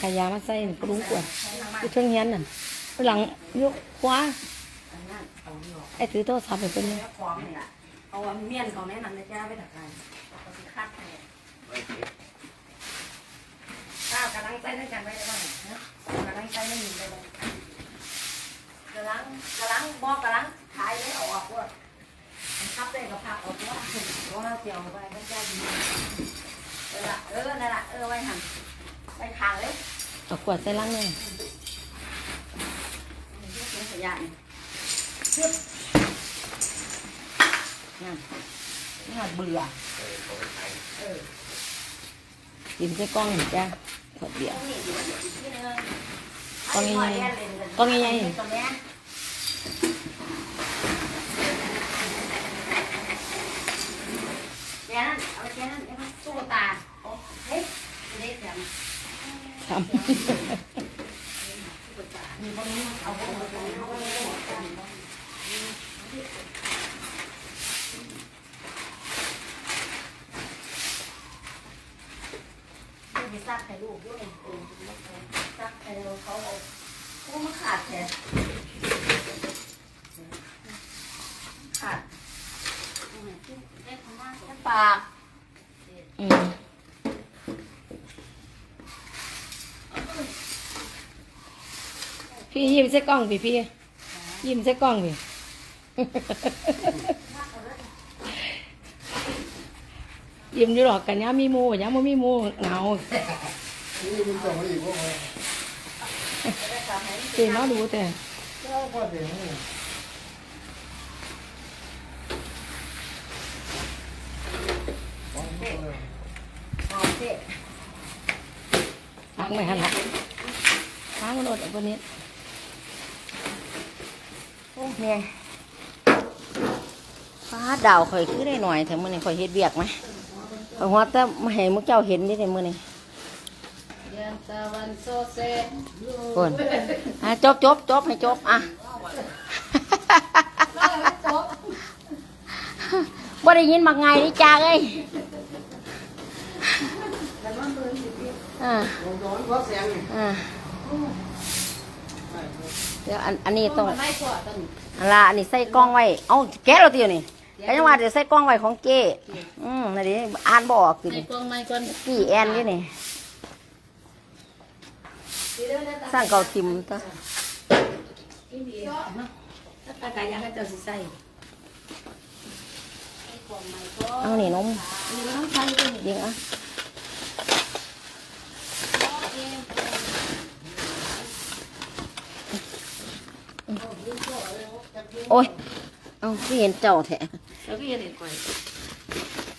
ขายามาใส่นี่ปรุงกวนอยู่เทิงเฮียนน่ะหลังยกขวาอันนั้นเอาไอ้ถือโทรศัพท์ไปเป็นแม่ฟองนี่ล่ะเอาอันเมียนของแม่นั่นนะจ้ไปถักการเอาสิคัดให้ข้าวกำลังใจด้วยกันไว้ได้บ้างนะกำลังใจไม่มีเลยเลยกำลังกำลังบอกกำลังขายเลยเออกว่ามันคับได้กับผักออกว่าว่าเจียวไปก็จ้าดีเออละเออนั่นละเออไว้หันไปขางเลย เอาขวดใส่ลังเนี่ยเสียงขยะนี่เชื่อนั่นนี่หอดเบื่อเออกินใส่กล้องนี่จ้าขวดเดียวนี่อยู่อีกที่นึงกล้องใหญ่ๆกล้องใหญ่ๆตรงเนี้ยแกนั่นเอาไปแกนั่นเอาไปตู้ตาโอ้เฮ้ยเด็กอย่าง ทำตู้ตามีคนนี้เอาบใครลูกด้วยเออซักให้เราเขาเอาโอ้มันขาดแค่ขาดปาก อืม พี่ยิ้มใส่กล้องพี่พี่ยิ้มใส่กล้องพี่ยิ้มอยู่หรอกกันยามีมูยาม่มีมูเหงานี่มันส่งมาดูแต่เจ้างไม่หันหละล้างมันอดเอาตัวนี้ เนี่ยฟ้าดาวข่อยคือได้หน่อยแต่มื้อนี้ข่อยเฮ็ดเวียกไหมข่อยฮอดแต่มาให้มุกเจ้าเห็นนี่ในมื้อนี้ยันตะวันอะจบจบจบให้จบอะบ่ได้ยินมักไงนี่จ้าเอ้ยอ่าอ่าเดี๋ยวอันอันนี้ต้อง อันละอันนี้ใส่กล้องไว้ เอ้าแกะเราตีอยู่นี่ก็ยังว่าเดี๋ยวใส่กล้องไว้ของเจ้อืมนั่นดิอ่านบออกสิในกล้องไม่ก่อนกี่แอนอยู่นี่สร้างเก่าทิมตัวถ้าตากายยังให้เจ้าสิใส่เอานี่นมนี่มันต้องใช้ด้วยนี่ยิงอะ โอ้ย เอาที่เห็นเจ้าแท้แล้วก็อยันเห็นก่อย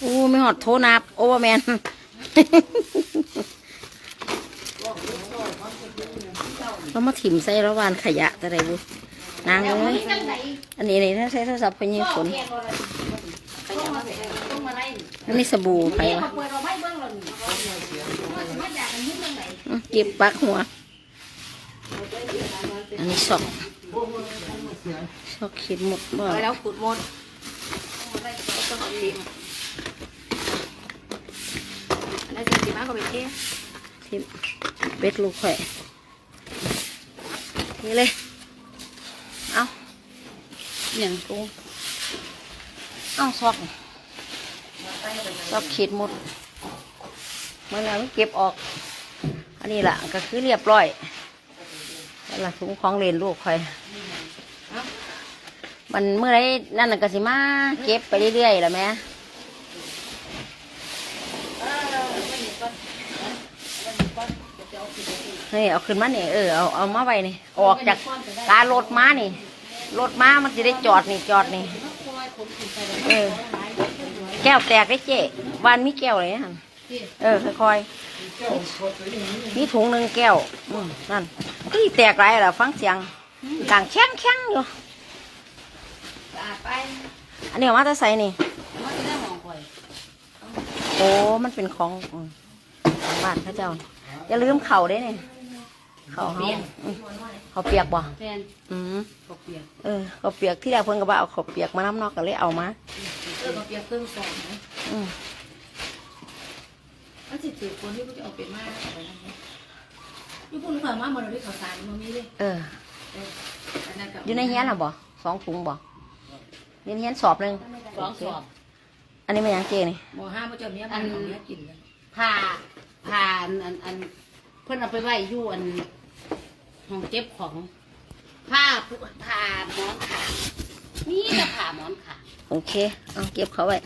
โอ้ไม่หอดโทนับโอเวอร์แมนเรามาถิ่มใส่ระหวานขยะแต่ไรบุนางเลยจังไหนอันนี้นี่ถ้าใช้โทรศัพท์พญิฝนแกก็เลยขยันมาเลยต้องมาไล่มันมีสบู่ไปไปวะมาเปิดเราไม่เบิ่งเรานี่ว่าสิมาอยากกันยุ่งเรื่องไหนอื้อเก็ บปักหัวอันนี้ช็อกช็อกขีดหมดบ่ไปแล้วขุดหมดต้องเอาทีมอันนั้นสิมาก็ไปเที่ยวทิมเป็ดลูกข่อยนี่เลย เอาอย่างกูเอาช็อกช็อกขีดหมดเมื่อแล้วเก็บออก อันนี้ล่ะก็คือเรียบร้อยแล้วล่ะถุงของเลนลูกข่อย มันเมื่อไรนั่นน่ะก็สิมาเก็บไปเรื่อยๆล่ะแม่นี่เอาขึ้นมานี่เออเอาเอามาไว้นี่ออกจากการรถม้านี่รถม้ามันจะได้จอดนี่จอดนี่เออแก้วแตกได้เจ๊บ้านมีแก้วเลยฮะเออค่อยเจ้าพอเสียงนี่ๆมีถุงหนึ่งแก้วนั่นก็แตกไรล่ะฟังเสียงกลางแข้งแข้งอยู่ อาดไปอันนี้เอามาจะใส่นี่ มันจะได้หอมก่อยโอ้ มันเป็นของอืมของบ้านเข้าเจ้า อย่าลืมเข่าได้เนี่ยเข่าเฮาอืมเขาวเปียกบ่แฟนอืมกบเปียกเออเขาวเปียกที่แรกเพิ่นก็บ่าเอาเขาวเปียกมาน้ำนอกก็เลยเอามา เออกบเปียกเครื่องสองนะอืมมันสิถือคนที่กูจะเอาเป็นมากอะไรนะญี่ปุ่นข่อยมาหมดเลยข้าวสารมันมีเลยเออ อันนั้นก็อยู่ในเฮียนอะบ่สองถุงบ่ เฮียนเฮียนสอบหนึ่งสองสอบอันนี้มันยังเจนี่หมอห้ามาเจ้าเนี้ยมันของเนี้ยกินเลยผ่าผ่าอันอันอัน เพิ่นเอาไปไว้อยู่อันห้องเก็บของผ้าผู้ผ่าหมอนขานี่จะผ่าหมอนขาโอเคเอาเก็บเขาไว้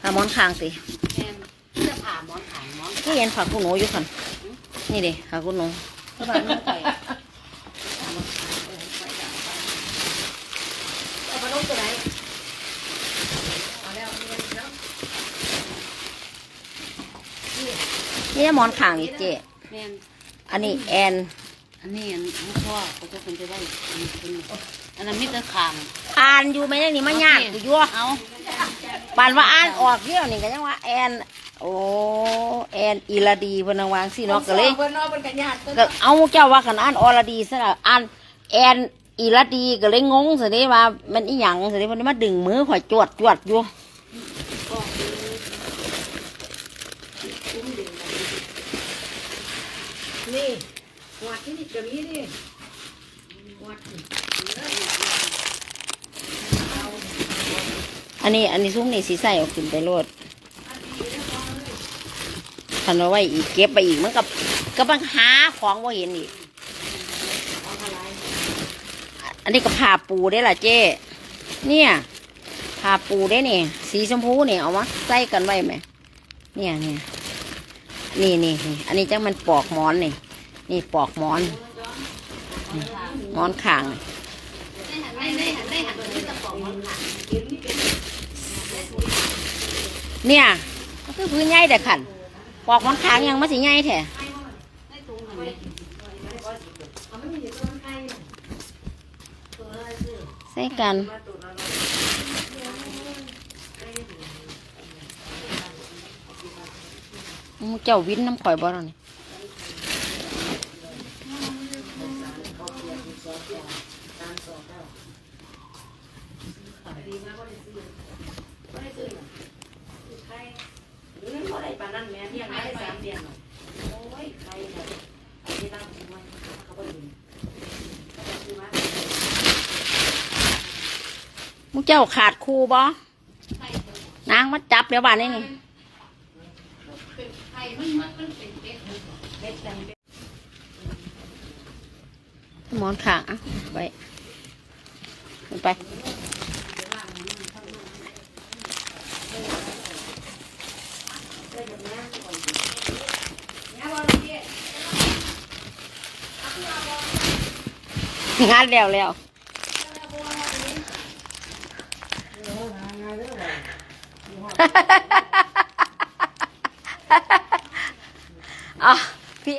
พามอนคางสิแม่นนี่จะผ่าหมอนขาหมอนที่เห็นผักคุณหนูอยู่คันนี่ดิผักคุณหนูสบายน้องไป เอามาลงตัวไหนเอาแล้วเอาแล้ว นี่หมอนคางนี่เจแม่นอันนี้แอนอันนี้อันของพ่อเขาจะเป็นไปไว้อันนี้เป็นอันนั้นมิตรขามอ่านอยู่ไหมนี่มันยากกูยั่วเอาปานว่าอ่านออกเดียวนี่ก็ยังว่าแอนโอ้แอนอีลาดีเพนนังวางสิเนาะก็เลย เพิ่นนอนเป็นกันญาติเพิ่นก็เอาเจ้าว่ากันอ่านอรดีซะละอ่านแอนอีลาดีก็เลยงงสิเด้ว่ามันอีหยังสิเด้มันมาดึงมือข่อยจวดจวดอยู่ นี่หวัดที่นี่จะมีนี่หวัดนี่อันนี้อันนี้ซุ้มนี่สีใส่ออกขึ้นไปโลดคันเอาไว้อีกเก็บไปอีกมันกับก็บังหาของว่าเห็นอีก อันนี้ก็ผ่าปูได้ล่ะเจ้เนี่ยผ่าปูได้นี่สีชมพูเนี่ยเอามาใส่กันไว้ไหมเนี่ยเนี่ย นี่นี่นี่อันนี้จังมันปอกหมอนนี่ นี่ปอกหมอนหมอนข้างนี่ได้ได้ได้หันมิตรของหมอนขาเนี่ยก็คือพื้นใหญ่แต่ขันปอกหมอนข้างยังมาสิใหญ่แท้ไงหันเลยใส่กัน อืมเจ้าวินน้ำข่อยบ่แล้วนี่หรือนั่นบ่ได้ปานนั้นแม่เที่ยมเดือนโอ้ยใครเนี่ยไอ้ที่นั่งกินไว้เขาบ่ยินเขาจะซื้อมามุเจ้าขาดครูบ่นางมาจับเดี๋ยวบ้านนี้นี่ ไข่มันมันมันเป็นเป็ด เม็ดจัง หมอนขางไปไปงานแล้วแล้วอะพี่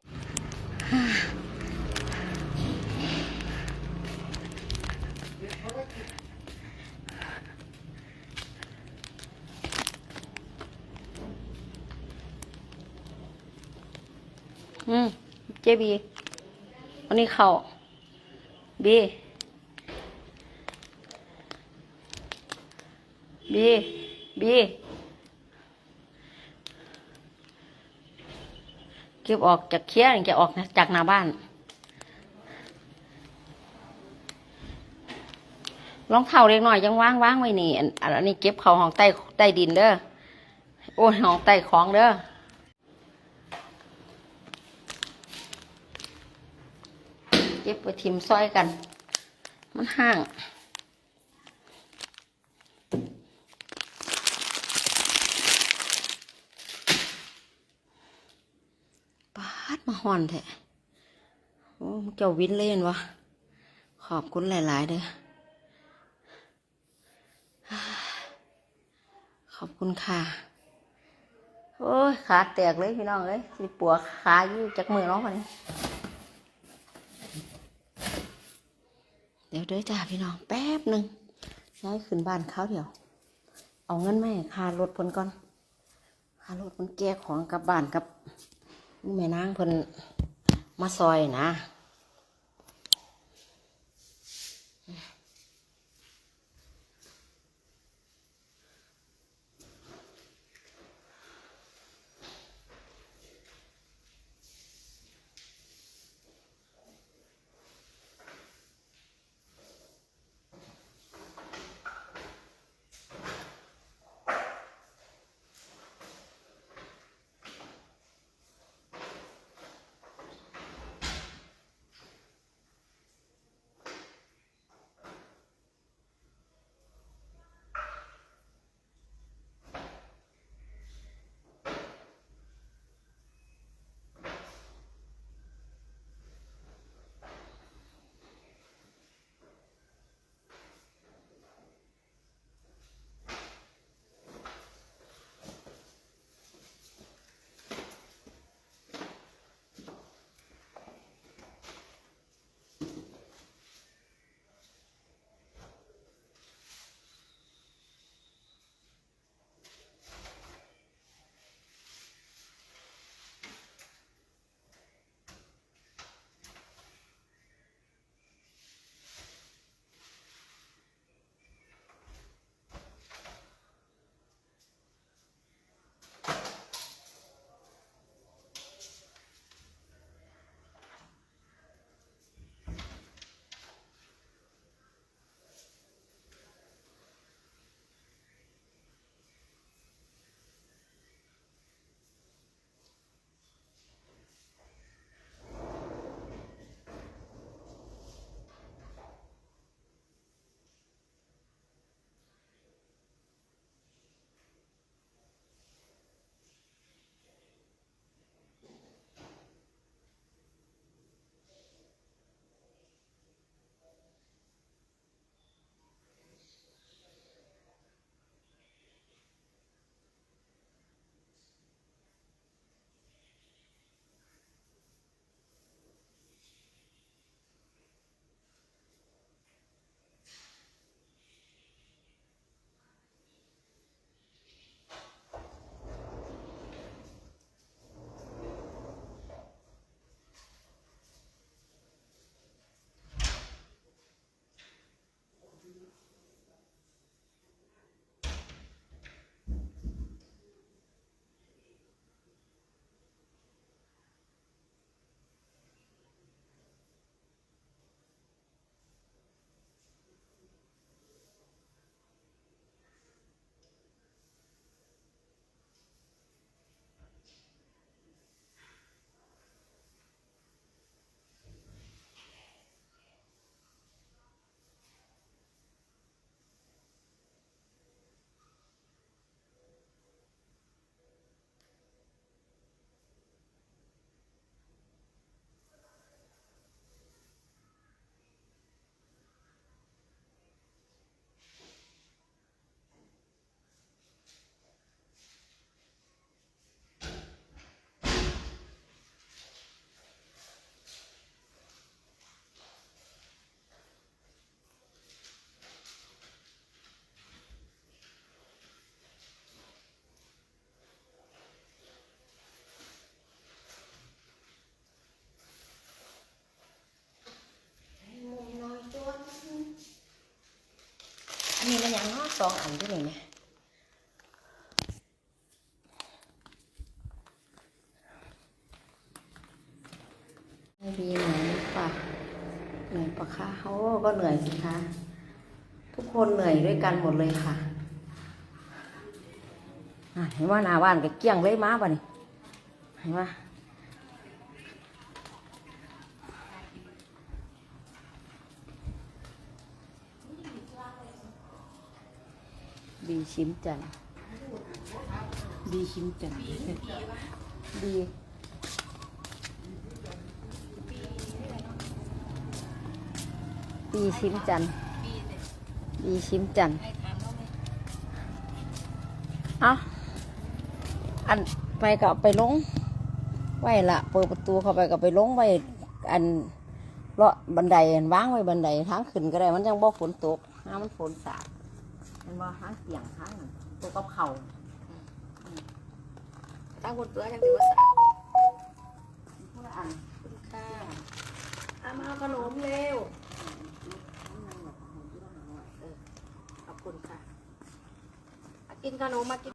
อืมเจบีอันนี้เขาบีบีบีเก็บออกจากเคี้ยงจะออกจากหน้าบ้านรองเท้าเล็กหน้อยยังว่างว่างไว้นี่อันอันนี้เก็บเขาห้องใต้ใต้ดินเด้อโอ้ยห้องใต้ของเด้อ เก็บไปทิมซอยกัน มันห่างปาดมาห่อนแท้โอ้เจ้าวินเล่นวะขอบคุณหลาย ๆ เด้อขอบคุณค่ะ โอ้ย ขาแตกเลยพี่น้องเอ้ยสิปวดขาอยู่จากมือน้องคนนี้ ดี๋ยวเด้อจ้าพี่น้องแป๊บหนึ่งย้ายขึ้นบ้านเขาเดี๋ยว เอาเงินมาให้ค่ารถพิ่นก่อนค่ารถพิ่นแก้ของกลับบ้านกับแม่นางพนมาซอยนะ อันนี้มันยังเนาะสองอันที่นี่เนี่ยไม่มีเหมือนปะเหนื่อยปะคะเขาก็เหนื่อยสิคะทุกคนเหนื่อยด้วยกันหมดเลยค่ะเห็นว่าหนาบ้านก็เกลี้ยงเลยมาป่ะนี่เห็นว่า บีชิมจันทร์ดีชิมจังบีบีชิมจันบีชิมจันทร์เอาอันไปก็เอาไปลง ไว้ละเปิดประตูเข้าไปก็ไปลงไว้อันเลาะบันไดอันวางไว้บันไดทางขึ้นก็ได้มันยังบ่ฝนตกห้ามันฝนสาด มันบ่ทางเตียงทางนั้นตัวกับเข่าอืมทางบนตัวยังถือว่าสาดพวกละอันคุณค่าเอามาเอาขนมเร็วเออขอบคุณค่ะมากินขนมมากิน